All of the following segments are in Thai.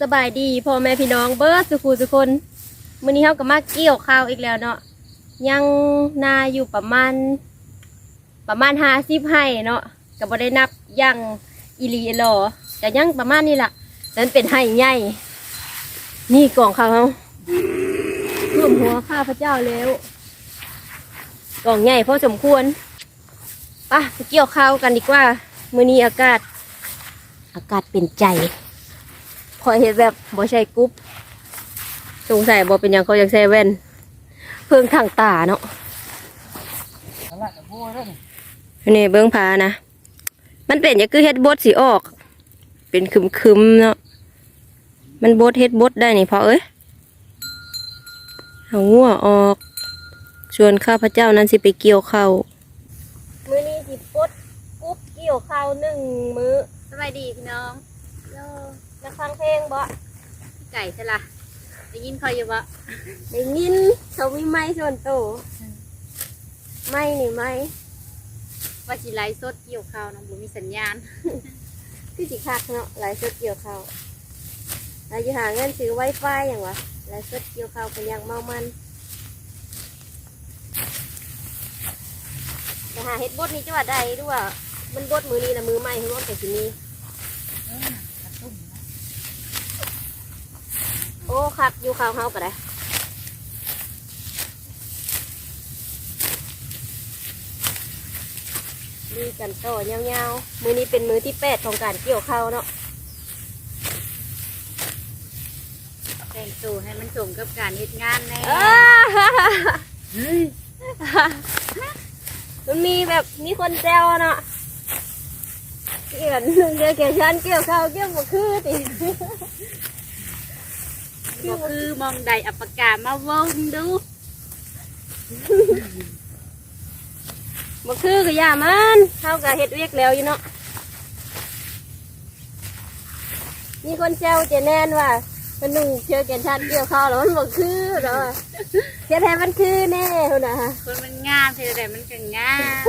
สบายดีพ่อแม่พี่น้องเบิร์ดสุขูสุคนมื้อนี้เฮาก็มาเกี่ยวข้าวอีกแล้วเนาะยังนาอยู่ประมาณ ประมาณห้าสิบไร่เนาะก็บ่ได้นับย่างอีหลีอีหลอแต่ยังประมาณนี้ล่ะนั้นเป็นไร่ใหญ่นี่กล่องข้าวเฮาท่มหัวข้าพระเจ้าแล้วกล่องใหญ่พอสมควรปะไปเกี่ยวข้าวกันดีกว่ามื้อนี้อากาศ อากาศเป็นใจ พอเห็นแบบบ่ใช่กรุ๊ปสงสัยบ่เป็นหยังเขาอยากใส่แว่น เพิ่งทางตาเนาะนั่นแหละกับพวกนั่นนี่เบิ้งพานะ มันเป็นอย่างคือเฮ็ดบดสีออก เป็นคึมๆเนาะ มันบดเฮ็ดบดได้นี่พอเอ้ยเอางัวออกชวนข้าพเจ้านั้นสิไปเกี่ยวข้าวมื้อนี้สิปดกุ๊บเกี่ยวข้าวหนึ่งมื้อสบายดีพี่น้องเนาะ จะฟังเพลงบ่พี่ไก่ใช่ละได้ยินคอยอยู่บ่ได้ยินเขามีไม้ส่วนโตวไม้นี่ไม้ว่าสิไลฟ์สดเกี่ยวข้าวน้องบุมีสัญญาณคือสิคักเนาะหลายสุดเกี่ยวข้าวเราจะหาเงินซื้อไวไฟอย่างวะหลายสุดเกี่ยวข้าวกันอย่างเมามันแต่หาเฮ็ดบดนี้จะว่าใดด้วยว่ามันบดมือนี้นะมือใหม่เฮ็ดบดแต่ทีนี้ อ้คักอยู่ข้าวเฮาก็ได้ดีกันต่อยาวๆมือนี้เป็นมือที่แปดของการเกี่ยวข้าวเนาะแต่งตัวให้มันสมกับการเฮ็ดงานแน่อ้ามันมีแบบมีคนแซวเนาะเกี่ยวเกี่ยวเกี่ยวชันเกี่ยวข้าวเกี่ยวบ่คือติ ก็คือมองใดอัปปากามาวงดูบ่คือก็อย่ามันเฮาก็เฮ็ดเวียกแล้วอยู่เนาะมีคนแซวเจแนนว่ามันนุ่งเชือกแกนชันเกี่ยวข้าวแล้วมันบ่คือเนาะเฮ็ดให้มันคือแน่พุ่นน่ะคนมันงามเท่าใดมันก็งาม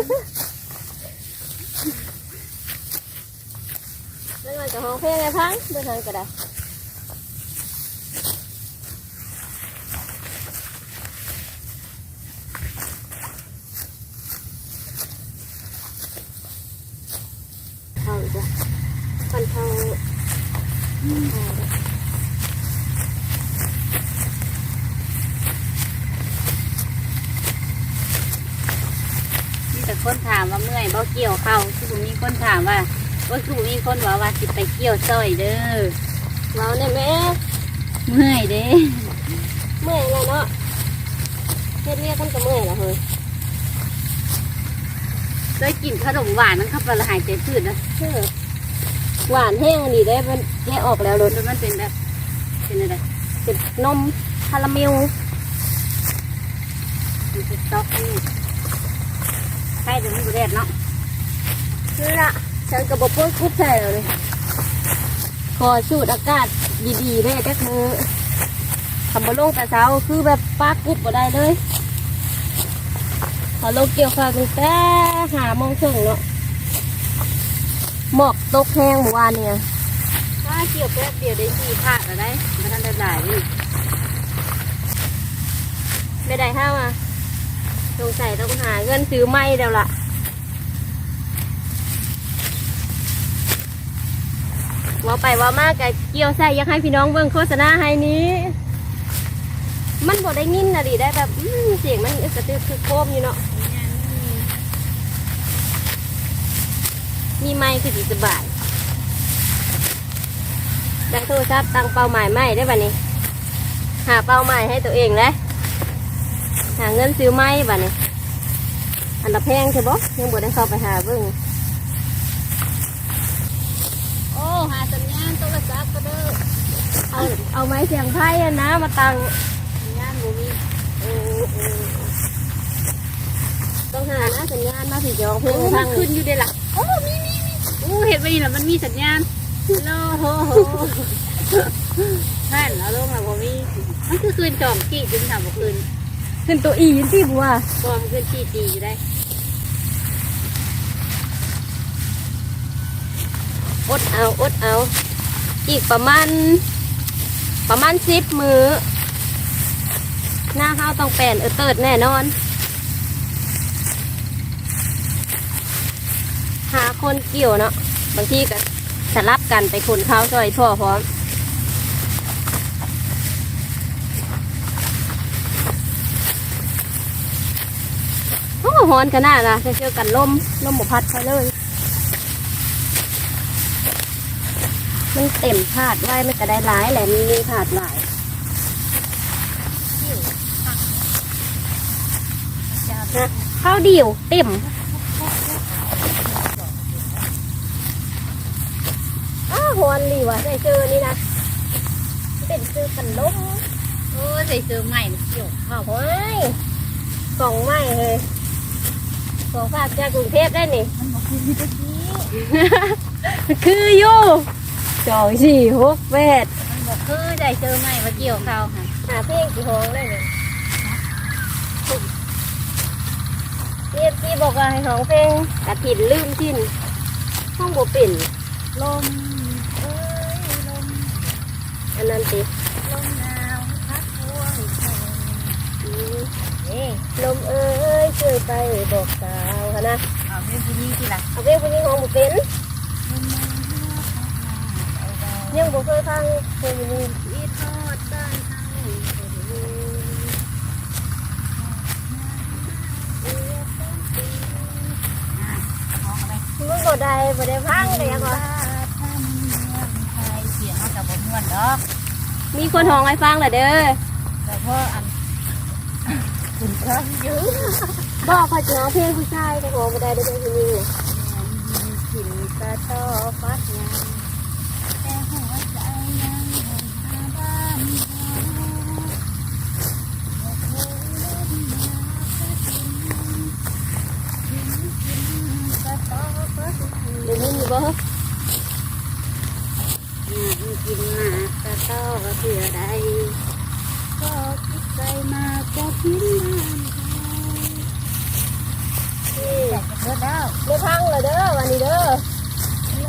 นั่นมันก็ห้องเพลงให้พังเบิ่งทางก็ได้ เข้าอีกแล้วันเข้าอ่ามีแต่คนถามว่าเมื่อยบ่เกี่ยวเข้าคือบ่มีคนถามว่าว่าคือบ่มีคนว่าว่าสิไปเกี่ยวซอยเด้อเราเนี่ยแม่เมื่อยเด้เมื่อยแล้วเนาะเฮ็ดเรียกมันก็เมื่อยแล้วเฮ้ยเคยกินขนมหวานมันเข้าไปและหายใจพืดนะเชื่อ หวานแห้งดีได้มันแกะออกแล้วรรสสมันเป็นแบบเป็นอะไรเป็นนมคาราเมลมันเป็นต๊อกนี่ใช่แต่มันบุเรศเนาะนี่ละฉันกับบปุ้ยคุบใส่เลยขอสูดอากาศดีๆได้จักมือคำบลงแต่เช้าคือแบบป้ากุบบ่ได้เลย ขอลงเกี่ยวข้าวตั้งแต่หาโมงถึงเนาะ หมอกตกแห้งเมื่อวานเนี่ยถ้าเกี่ยวแป๊บเดียวได้สี่ถาดแล้วได้ไม่ทันได้หลายนี่ไม่ได้ห้ามาสงสัยต้องหาเงินซื้อไม้แล้วล่ะว่าไปว่ามากกับเกี่ยวใส่ยังให้พี่น้องเบิ่งโฆษณาให้นี้ มันบ่ได้ยินนะดิได้แบบเสียงมันกระตือคือโคมอยู่เนาะ มีไม้คือสิสบายได้โทรศัพท์ตั้งเป้าหมายไม่ได้ป่ะนี่หาเป้าหมายให้ตัวเองเลยหาเงินซื้อไม้บ่เนี่ยอันละแพงใช่ปะยังบ่ได้เข้าไปหาเบิ่งโอ้หาสัญญาณโทรศัพท์ก็เด้อเอาเอาไม้เสียงไพ่อะนะมาตังสัญญาณบ่มีเออเออต้องหานะสัญญาณมาสิจองเพลโอ้งมัทานงขึ้นอยู่เด้ล่ะโอ้มีมีมีโอ้เห็นไปนี่ล่ะมันมีสัญญาณโลโหโหนั่นเอาลงมาบ่มีมันคือคืนจอมกี่จึงถามบ่คืนขึ้นตัวอีสิบัวบ่มันคืนที่ตีอยู่ได้อดเอาอดเอา อีกประมาณ ประมาณสิบมือหน้าข้าวต้องแปลนเออเติดแน่นอน หาคนเกี่ยวเนาะบางทีก็สลับกันไปคนข้าวซอยพ่อพร้อมโอ้ฮอนขนาดนะเจอกันลมลมบพัดไปเลย มันเต็มถาดไว้มันก็ได้หลายแหละมันมีถาดหลายนะข้าวเดียวเต็ม อนดีว่ะใส่เจอนี่นะเป็นซื้อกันลมโอ้ใส่เสื้อใหม่เกี่ยวข้าวโอ้ยกล่องไม้เลยของฝากจากกรุงเทพได้นี่คือตะกี้คือยู่สองสี่หกแปดมันบอกคือใส่เสื้อใหม่มาเกี่ยวข้าวค่ะหาเพลงกี่ห้องได้เนี่ยเรียบที่บอกว่าให้ห้องเพลงกระถินลืมทิ้นห้องบ่เป็นลม นนั้นติลมหนาวพัดพวงแขนอืมเอ๊ะลมเอ้ยช่วยไปบอกสาวค่ะนะเอาเป็นผู้หญิงที่ละเอาเพลงคนนี้ห้องบ่เป็นลมหนาวพัดมาเอาดอกยังบ่เคยฟังเพลงนี้อีทอดบ้านเฮาคนเดียวเรียกเป็นปีอะมองอะไรมึงบ่ได้บ่ได้ฟังแต่ยังว่าท่านเมืองไทยเสียงเขากับบม่วนดอก มีคนห้องให้ฟังเหรอเด้อแต่พออันคุณเครื่องยืดบอกเขาจะร้องเพลงผู้ชายแต่ห้องบ่ได้ได้เพลงผู้หญิงน่ะกินกระต่อฟัดงานแต่หัวใจยังหงหาบ้านเราบ่เคยเล่นยาก็กินกินกิน กระต่อฟัดงานเต้ากินมากกระต่อเพื่อใดก็คิดใจมากก็กินบ้านเดแล้วได้พังเหรอเด้อวันนี้เด้อล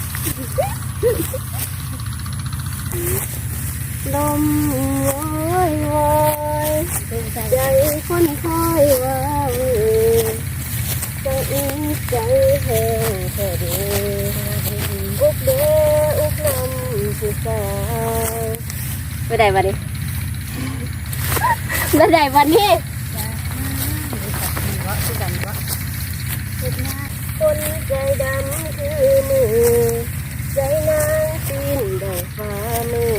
ม โอยโอยใจคนคอยว่าเว้ยจังอีใจแห้งแท้เดีอุกเดอุกนำสิสาวไปได้วันนี้ไปได้วันนี้คนใจดำคือมือ ใจนางปีนดอกฟ้ามือ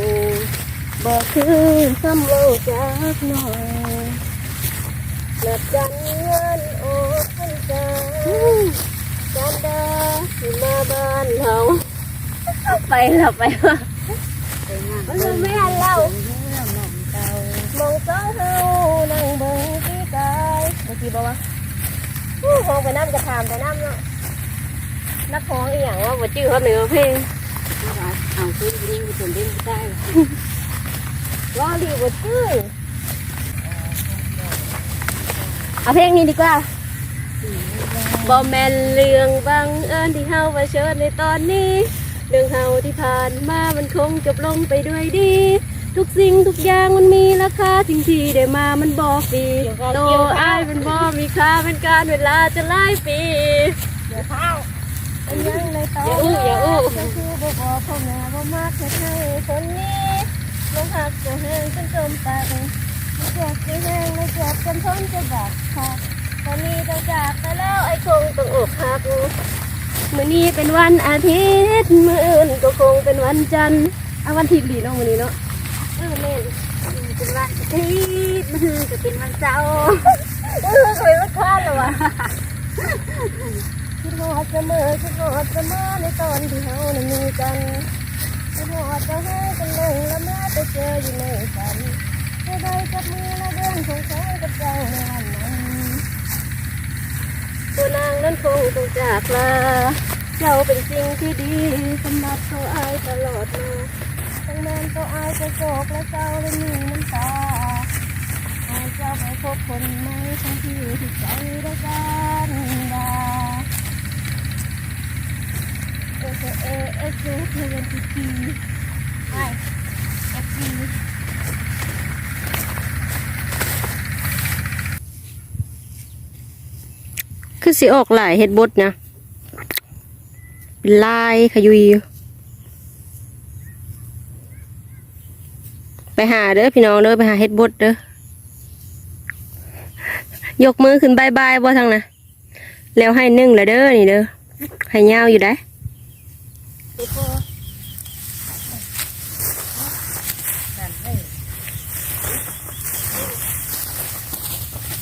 บอก คือซ้ำเล่าจากหน่อยนับจันเงินโอ้พันจาจันดาที่มาบ้านเราไปแล้วไปว่ามันเลยไม่หันเรามองสองเฮานั่งเบิ่งพี่กายเมื่อกี้บอกว่าอู้มองไปน้ำกระถามไปน้ำเนาะนักร้องอีหยังว่าบ่จื้อเขาเหนือเพลงเอาซื้อยิงไปจนเล่นได้ ว่าดีบ่จื้อเอาเพลงนี้ดีกว่าบ่แม่นเรื่องบังเอิญที่เฮาเผชิญในตอนนี้ เรื่องเฮาที่ผ่านมามันคงจบลงไปด้วยดี ทุกสิ่งทุกอย่างมันมีราคาสิ่งที่ได้มามันบอกดีโตอ้ายมันบ่มีค่าเป็นการเวลาจะหลายปีเดี๋ยวข้าวอันยังเลยต่ออย่าอู้อย่าอู้ก็คือบ่บอกพ่อแม่บ่มากแค่ให้คนนี้ ลงหักจะแห้งจนจมตาเองไม่เจ็บจะแห้งไม่เจ็บจนทนจะบาดขาดตอนนี้ต้องจากไปแล้วไอ้คงต้องอกหักมื้อนี้เป็นวันอาทิตย์มื้ออื่นก็คงเป็นวันจันทร์เอาวันทิตย์ดีเนาะมื้อนี้เนาะเออแม่นเป็นวันอาทิตย์มันจะเป็นวันเสาร์เออเคยมาคาดแล้วะคิดฮอดเสมอคิดฮอดเสมอในตอนที่เฮานั้นมีกัน คิดฮอดจะให้กันหนึ่งแล้วมาไปเจออยู่ในฝันจะได้จับมือและเดินคงใช้กับเจ้าในวันนั้นตัวนางนั้นคงต้องจากลาเจ้าเป็นสิ่งที่ดีสำหรับเขาอายตลอดมาทั้งแมนก็อายจะโศกและเศร้าและมีน้ำตาหากเจ้าไปพบคนใหม่ทั้งที่ที่ใจได้กันดา คือสิออกหลายเฮ็ดบดนะเป็นลายขยุย ไปหาเด้อพี่น้องเด้อไปหาเฮ็ดบดเด้อยกมือขึ้นบายบายบ่ทางนะแล้วให้นึ่งละเด้อนี่เด้อให้ยาวอยู่ได้ เด็กโบนั่นให้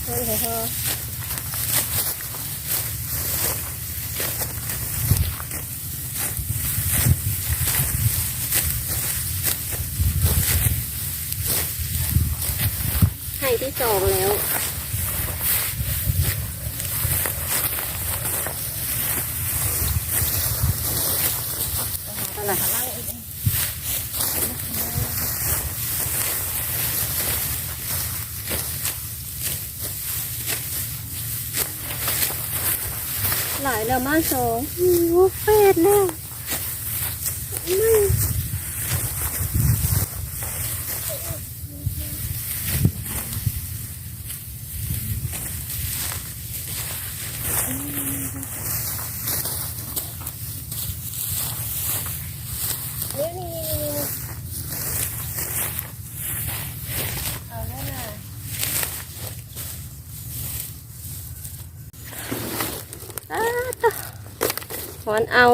เฮ้ยเฮ้ยเฮ้ยให้ที่สองแล้ว ตลาดล่างอีก หลายแล้วมาสองโอ้เฟดแล้วไม่เดี๋ยวนี่นี่นี่นี่เอาแล้วนะอ้าวตะ หอนเอา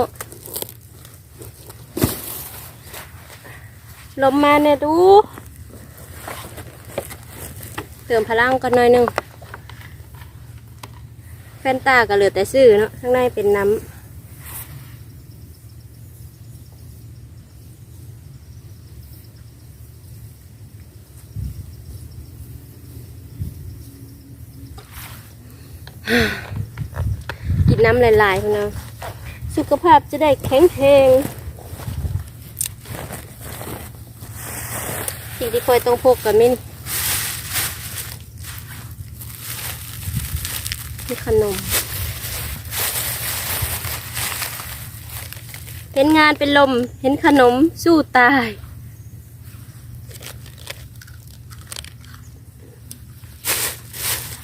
ลมมาเนี่ยดู เติมพลังกันหน่อยนึงแฟนตาก็เหลือแต่ซื้อเนาะข้างในเป็นน้ำกินน้ำหลายๆพี่น้อง สุขภาพจะได้แข็งแรงสิ่งที่คอยต้องพกกับมินมีขนมเห็นงานเป็นลม เห็นขนมสู้ตาย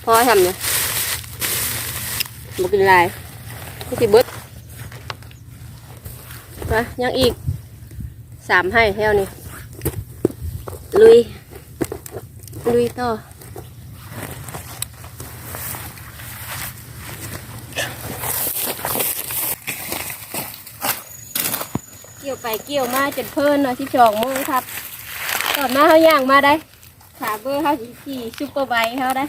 พอทำเนี่ยบอกกินลายนี่สิเบิด มายังอีกสามให้แถวนี้ลุย ลุยต่อเกี่ยวไปเกี่ยวมาจนเพิ่นเนาะที่จองมือครับ ตอนมาเขาย่างมาได้ขาเบอร์เขาสิขี่ซุปเปอร์ไบค์เขาได้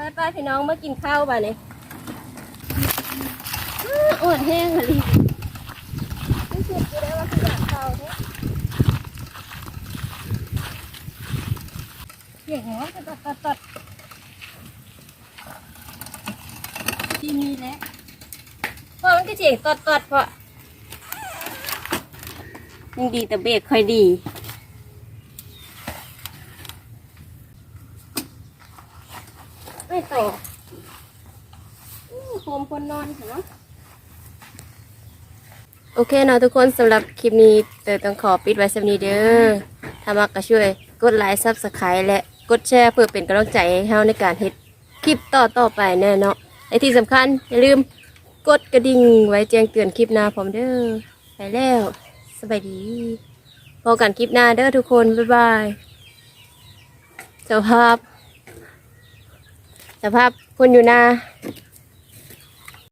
ไปไป พี่น้องมากินข้าวบ่าเนี่ยอ้วนแห้งเลยรู้สึกอยู่ได้ว่าคืออยากเข้าเนี่ยเสียงหัวตัดตัดตัดที่มีแล้วพอมันก็เสียงตัดตัดเพราะยังดีแต่เบรกค่อยดี ไม่ต่ออื้อโฮมค นอนเหรอโอเคเนาะทุกคนสำหรับคลิปนี้เตอต้องขอปิดไว้สำนี้เด้อถ้ามักก็ช่วยกดไลค์ซับสไครต์และกดแชร์เพื่อเป็นกำลังใจให้เฮาในการเฮ็ดคลิปต่อต่อไปแน่เนาะและที่สำคัญอย่าลืมกดกระดิ่งไว้แจ้งเตือนคลิปหน้าผมเด้อไปแล้วสบายดีพอกันคลิปหน้าเด้อทุกคนบ๊ายบายสภาพ สภาพคนอยู่นา